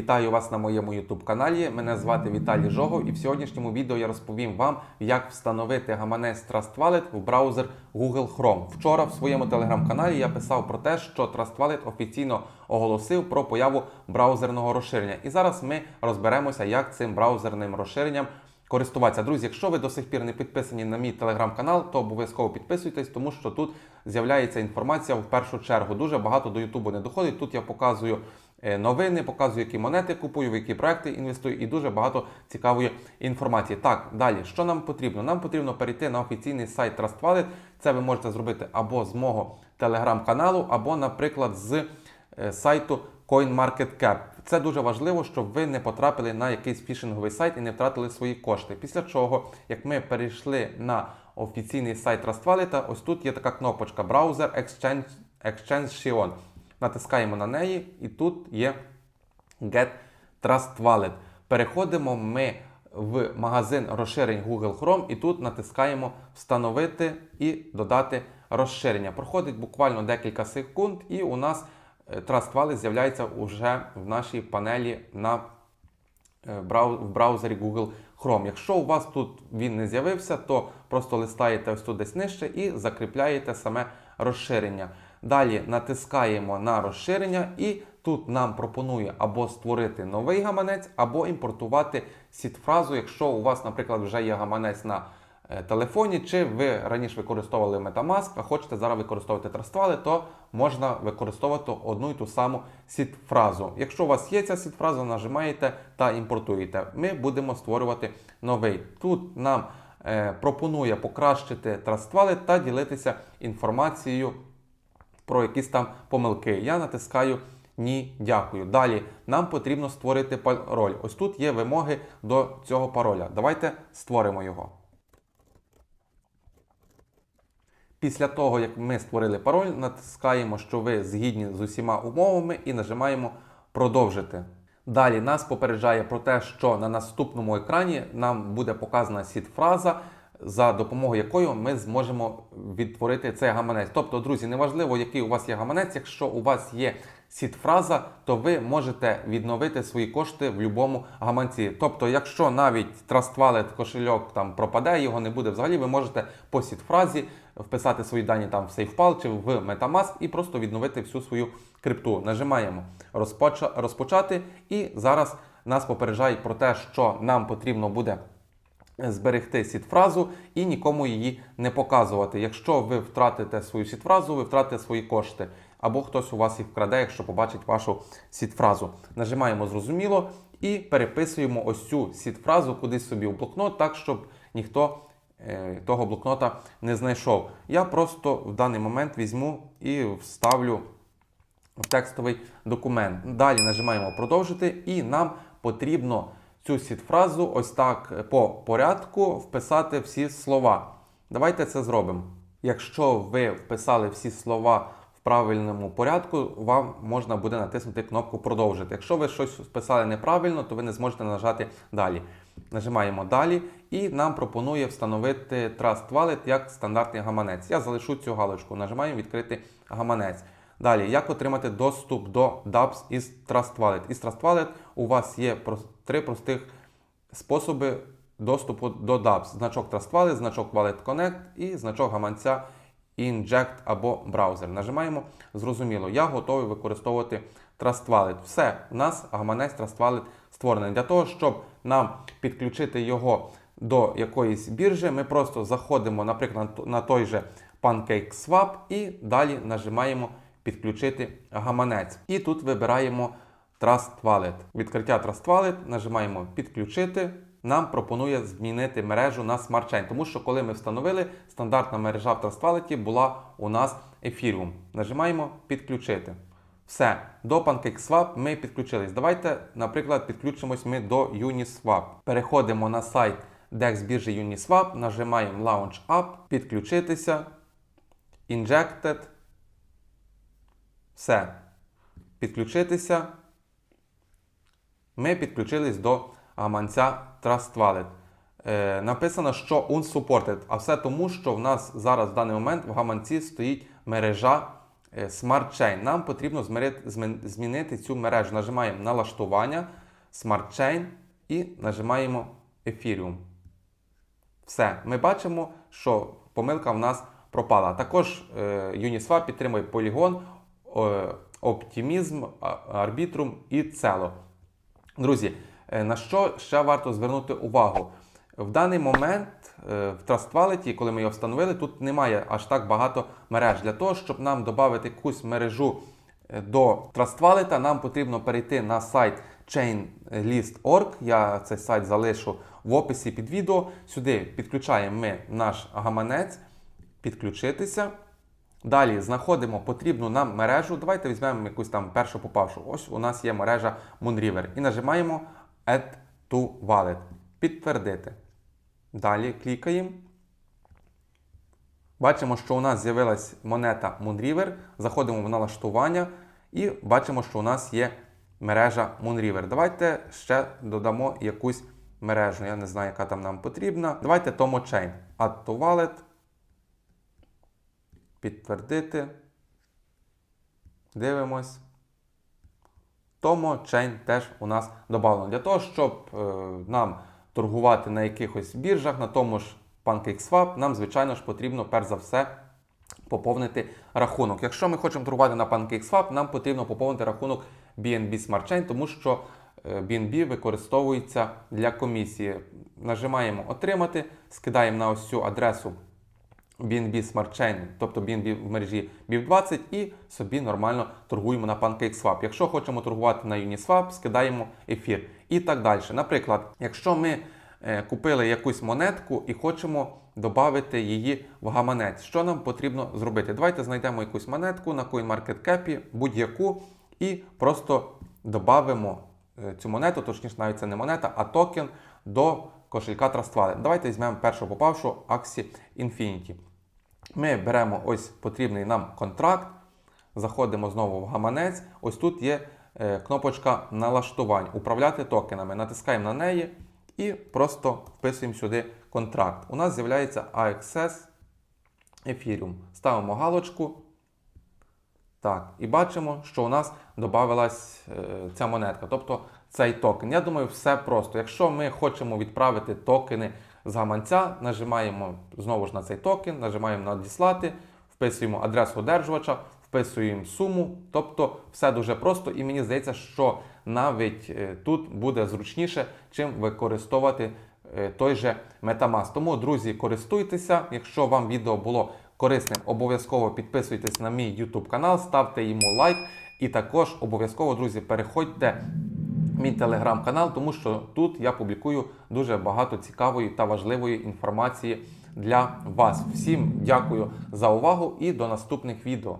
вітаю вас на моєму YouTube каналі. Мене звати Віталій Жогов, і в сьогоднішньому відео я розповім вам, як встановити гаманець Trust Wallet в браузер Google Chrome. Вчора в своєму телеграм-каналі я писав про те, що Trust Wallet офіційно оголосив про появу браузерного розширення. І зараз ми розберемося, як цим браузерним розширенням користуватися. Друзі, якщо ви до сих пір не підписані на мій телеграм-канал, то обов'язково підписуйтесь, тому що тут з'являється інформація в першу чергу. Дуже багато до Ютубу не доходить. Тут я показую новини, показую, які монети купую, в які проекти інвестую, і дуже багато цікавої інформації. Так, далі, що нам потрібно? Нам потрібно перейти на офіційний сайт Trust Wallet. Це ви можете зробити або з мого телеграм-каналу, або, наприклад, з е, сайту CoinMarketCap. Це дуже важливо, щоб ви не потрапили на якийсь фішинговий сайт і не втратили свої кошти. Після чого, як ми перейшли на офіційний сайт Trust ось тут є така кнопочка Browser Exchange, Exchange Shion. Натискаємо на неї, і тут є Get Trust Wallet. Переходимо ми в магазин розширень Google Chrome і тут натискаємо Встановити і додати розширення. Проходить буквально декілька секунд, і у нас е, Trust Wallet з'являється вже в нашій панелі на е, в браузері Google Chrome. Якщо у вас тут він не з'явився, то просто листаєте ось тут десь нижче і закріпляєте саме розширення. Далі натискаємо на розширення, і тут нам пропонує або створити новий гаманець, або імпортувати сіт-фразу, якщо у вас, наприклад, вже є гаманець на е, телефоні, чи ви раніше використовували Metamask, а хочете зараз використовувати Trust то можна використовувати одну і ту саму сіт-фразу. Якщо у вас є ця сіт-фраза, нажимаєте та імпортуєте. Ми будемо створювати новий. Тут нам е, пропонує покращити Trust та ділитися інформацією про якісь там помилки. Я натискаю Ні, дякую. Далі нам потрібно створити пароль. Ось тут є вимоги до цього пароля. Давайте створимо його. Після того, як ми створили пароль, натискаємо, що ви згідні з усіма умовами і нажимаємо Продовжити. Далі нас попереджає про те, що на наступному екрані нам буде показана сіт-фраза, за допомогою якої ми зможемо відтворити цей гаманець. Тобто, друзі, неважливо, який у вас є гаманець, якщо у вас є сіт-фраза, то ви можете відновити свої кошти в будь-якому гаманці. Тобто, якщо навіть Trust Wallet кошельок там пропаде, його не буде взагалі, ви можете по сіт-фразі вписати свої дані там в SafePal чи в Metamask і просто відновити всю свою крипту. Нажимаємо розпочати, і зараз нас попереджають про те, що нам потрібно буде зберегти сіт-фразу і нікому її не показувати. Якщо ви втратите свою сіт-фразу, ви втратите свої кошти. Або хтось у вас їх вкраде, якщо побачить вашу сіт-фразу. Нажимаємо зрозуміло і переписуємо ось цю сіт-фразу кудись собі в блокнот, так щоб ніхто е, того блокнота не знайшов. Я просто в даний момент візьму і вставлю в текстовий документ. Далі нажимаємо продовжити, і нам потрібно цю сіт-фразу ось так по порядку вписати всі слова. Давайте це зробимо. Якщо ви вписали всі слова в правильному порядку, вам можна буде натиснути кнопку продовжити. Якщо ви щось вписали неправильно, то ви не зможете нажати далі. Нажимаємо далі, і нам пропонує встановити Trust Wallet як стандартний гаманець. Я залишу цю галочку. Нажимаємо відкрити гаманець. Далі, як отримати доступ до DApps із Trust Wallet? Із Trust Wallet у вас є три простих способи доступу до DApps. Значок Trust Wallet, значок Wallet Connect і значок гаманця Inject або браузер. Нажимаємо зрозуміло. Я готовий використовувати Trust Wallet. Все, у нас гаманець Trust Wallet створений. Для того, щоб нам підключити його до якоїсь біржі, ми просто заходимо, наприклад, на той же PancakeSwap і далі нажимаємо підключити гаманець. І тут вибираємо Trust Wallet. Відкриття Trust Wallet, нажимаємо підключити. Нам пропонує змінити мережу на Chain, тому що коли ми встановили, стандартна мережа в Trust Wallet була у нас Ethereum. Нажимаємо підключити. Все, до PancakeSwap ми підключились. Давайте, наприклад, підключимось ми до Uniswap. Переходимо на сайт DEX біржі Uniswap, нажимаємо Launch App, підключитися, Injected. Все. Підключитися. Ми підключились до гаманця Trust Wallet. Е, написано, що unsupported, а все тому, що в нас зараз в даний момент в гаманці стоїть мережа е, Smart Chain. Нам потрібно змірити- змін- змінити цю мережу. Нажимаємо налаштування, Smart Chain і нажимаємо Ethereum. Все, ми бачимо, що помилка в нас пропала. Також е, Uniswap підтримує Polygon, е, Optimism, Arbitrum і Celo. Друзі, е, на що ще варто звернути увагу? В даний момент е, в Trust Wallet, коли ми його встановили, тут немає аж так багато мереж. Для того, щоб нам додати якусь мережу е, до Trust Wallet, нам потрібно перейти на сайт chainlist.org. Я цей сайт залишу в описі під відео. Сюди підключаємо ми наш гаманець, підключитися. Далі знаходимо потрібну нам мережу. Давайте візьмемо якусь там першу попавшу. Ось у нас є мережа Moonriver. І нажимаємо Add to Wallet. Підтвердити. Далі клікаємо. Бачимо, що у нас з'явилась монета Moonriver. Заходимо в налаштування і бачимо, що у нас є мережа Moonriver. Давайте ще додамо якусь мережу. Я не знаю, яка там нам потрібна. Давайте Tomo Chain. Add to Wallet. Підтвердити. Дивимось. Tomo Chain теж у нас додано. Для того, щоб е, нам торгувати на якихось біржах, на тому ж PancakeSwap, нам, звичайно ж, потрібно перш за все поповнити рахунок. Якщо ми хочемо торгувати на PancakeSwap, нам потрібно поповнити рахунок BNB Smart Chain, тому що е, BNB використовується для комісії. Нажимаємо Отримати, скидаємо на ось цю адресу BNB Smart Chain, тобто BNB в мережі BIV20 і собі нормально торгуємо на PancakeSwap. Якщо хочемо торгувати на Uniswap, скидаємо ефір і так далі. Наприклад, якщо ми е, купили якусь монетку і хочемо додати її в гаманець, що нам потрібно зробити? Давайте знайдемо якусь монетку на CoinMarketCap, будь-яку, і просто додамо е, цю монету, точніше, навіть це не монета, а токен до кошелька Trust. Давайте візьмемо першу попавшу Axie Infinity. Ми беремо ось потрібний нам контракт, заходимо знову в гаманець. Ось тут є е, кнопочка налаштувань, управляти токенами. Натискаємо на неї і просто вписуємо сюди контракт. У нас з'являється AXS Ethereum. Ставимо галочку. Так, і бачимо, що у нас додавалась е, ця монетка, тобто цей токен. Я думаю, все просто. Якщо ми хочемо відправити токени з гаманця, нажимаємо знову ж на цей токен, нажимаємо надіслати, вписуємо адресу одержувача, вписуємо суму. Тобто все дуже просто, і мені здається, що навіть е, тут буде зручніше, чим використовувати е, той же Metamask. Тому, друзі, користуйтеся. Якщо вам відео було корисним, обов'язково підписуйтесь на мій YouTube канал, ставте йому лайк. І також обов'язково, друзі, переходьте мій телеграм-канал, тому що тут я публікую дуже багато цікавої та важливої інформації для вас. Всім дякую за увагу і до наступних відео.